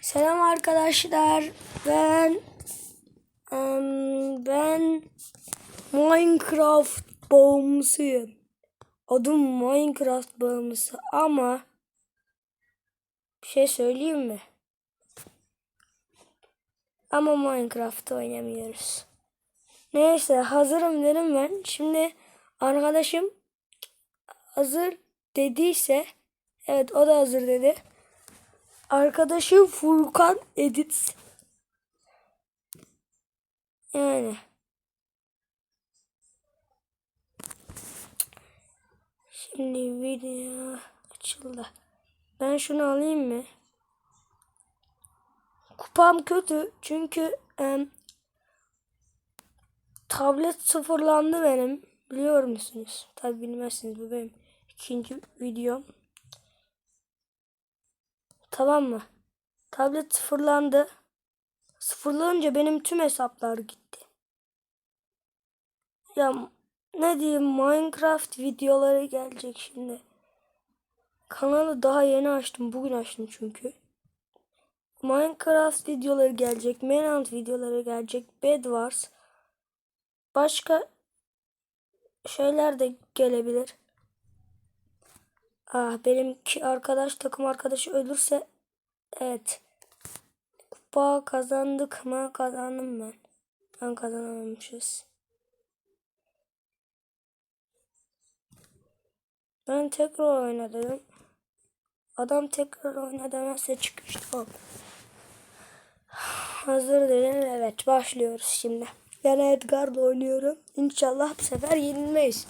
Selam arkadaşlar. Ben em, ben Minecraft bağımlısıyım. Adım Minecraft bağımlısı ama bir şey söyleyeyim mi? Ama Minecraft oynamıyoruz. Neyse hazırım dedim ben. Şimdi arkadaşım hazır dediyse evet o da hazır dedi. Arkadaşım Furkan Edit. Yani. Şimdi video açıldı. Ben şunu alayım mı? Kupam kötü çünkü em, tablet sıfırlandı benim. Biliyor musunuz? Tabi bilmezsiniz bu benim ikinci videom. Tamam mı? Tablet sıfırlandı. Sıfırlanınca benim tüm hesaplar gitti. Ya ne diyeyim Minecraft videoları gelecek şimdi. Kanalı daha yeni açtım. Bugün açtım çünkü. Minecraft videoları gelecek. Manhunt videoları gelecek. Bed Wars. Başka şeyler de gelebilir. Ah benimki arkadaş takım arkadaşı ölürse evet. Kupa kazandık mı? Kazandım ben. Ben kazanamamışız. Ben tekrar oyna dedim. Adam tekrar oyna demezse çıkıştı. Hazır dedim. Evet başlıyoruz şimdi. Ben Edgar'la oynuyorum. İnşallah bu sefer yenilmeyiz.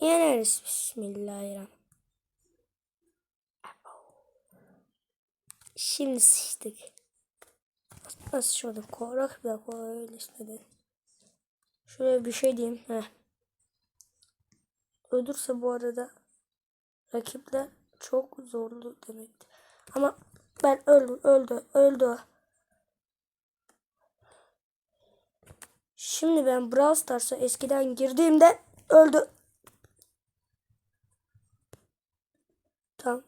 Yeneriz. Bismillahirrahmanirrahim. Şimdi sıçtık. Nasıl şurada korak bir dakika öyle istedi. Şöyle bir şey diyeyim. Heh. Ölürse bu arada rakipler çok zorlu demektir. Ama ben öldüm, öldü, öldü. Şimdi ben Brawl Stars'a eskiden girdiğimde öldü. Tamam.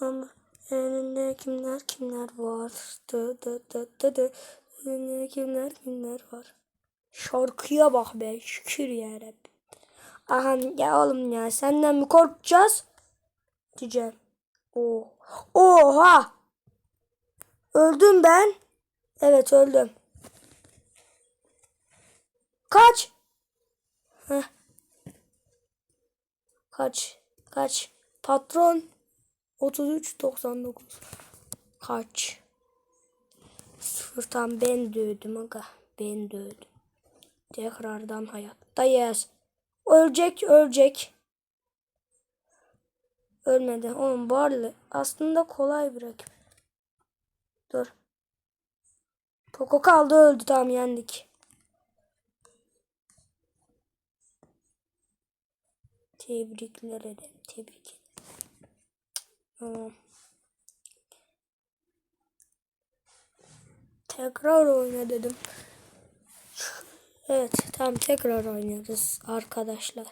Ama önünde kimler kimler var? Dı dı dı dı dı. Önünde kimler kimler var? Şarkıya bak be şükür ya Rabbi. Aha ya oğlum ya senden mi korkacağız? Diyeceğim. Oh. Oha. Öldüm ben. Evet öldüm. Kaç. Heh. Kaç. Kaç. Patron 33.99. Kaç. Sıfırdan ben dövdüm aga. Ben dövdüm. Tekrardan hayattayız. Ölecek ölecek. Ölmedi. Oğlum Barley aslında kolay bir rakip. Dur. Poco kaldı öldü tamam yendik. Tebrikler ederim. Tebrik ederim. Tamam. Tekrar oyna dedim. Evet tamam tekrar oynuyoruz arkadaşlar.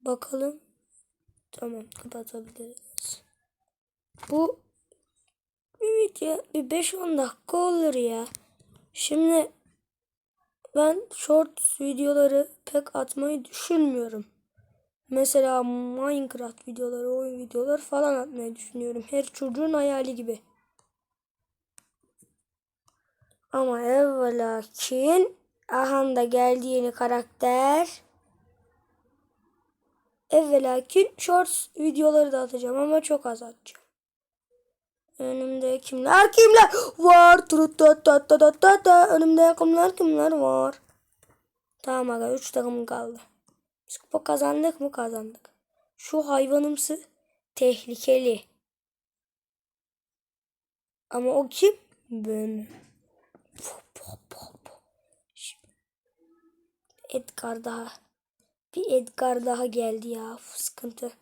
Bakalım. Tamam kapatabiliriz. Bu bir video bir 5-10 dakika olur ya. Şimdi ben short videoları pek atmayı düşünmüyorum. Mesela Minecraft videoları, oyun videoları falan atmayı düşünüyorum. Her çocuğun hayali gibi. Ama evvelakin aha da geldi yeni karakter. Evvelakin shorts videoları da atacağım ama çok az atacağım. Önümde kimler kimler var? Tut. Önümde kimler kimler var? Tamam aga 3 takım kaldı. Biz kupa kazandık mı kazandık. Şu hayvanımsı tehlikeli. Ama o kim? Ben. Edgar daha. Bir Edgar daha geldi ya. Uf, sıkıntı.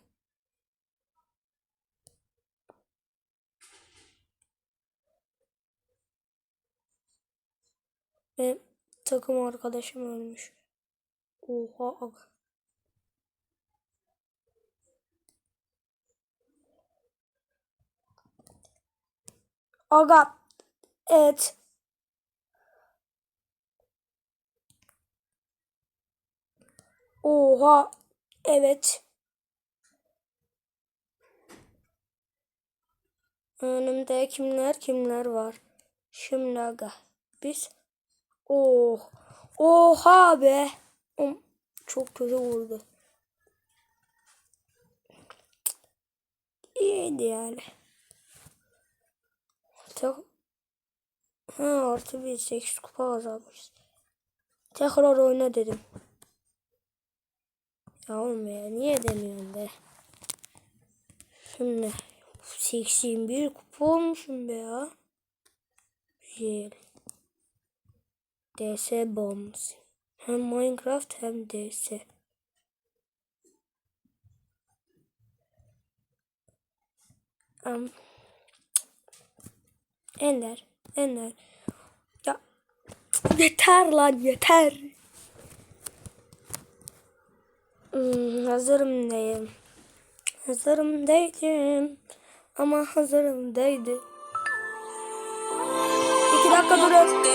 Ve takım arkadaşım ölmüş. Oha aga. Aga. Evet. Oha. Evet. Önümde kimler kimler var. Şimdi aga. Biz. Oh. Oha be. Çok kötü vurdu. İyiydi yani. Tek... Ha artı bir 8 kupa azalmış. Tekrar oyna dedim. Ya oğlum ya niye demiyorsun be? Şimdi 81 kupa olmuşum be ya. Güzel. DS Bombs. Hem Minecraft hem DS. Um, Ender. Ender. Ya yeter lan yeter. Hmm, hazırım diyeyim. Hazırım değilim. Ama hazırım değilim. İki dakika durun.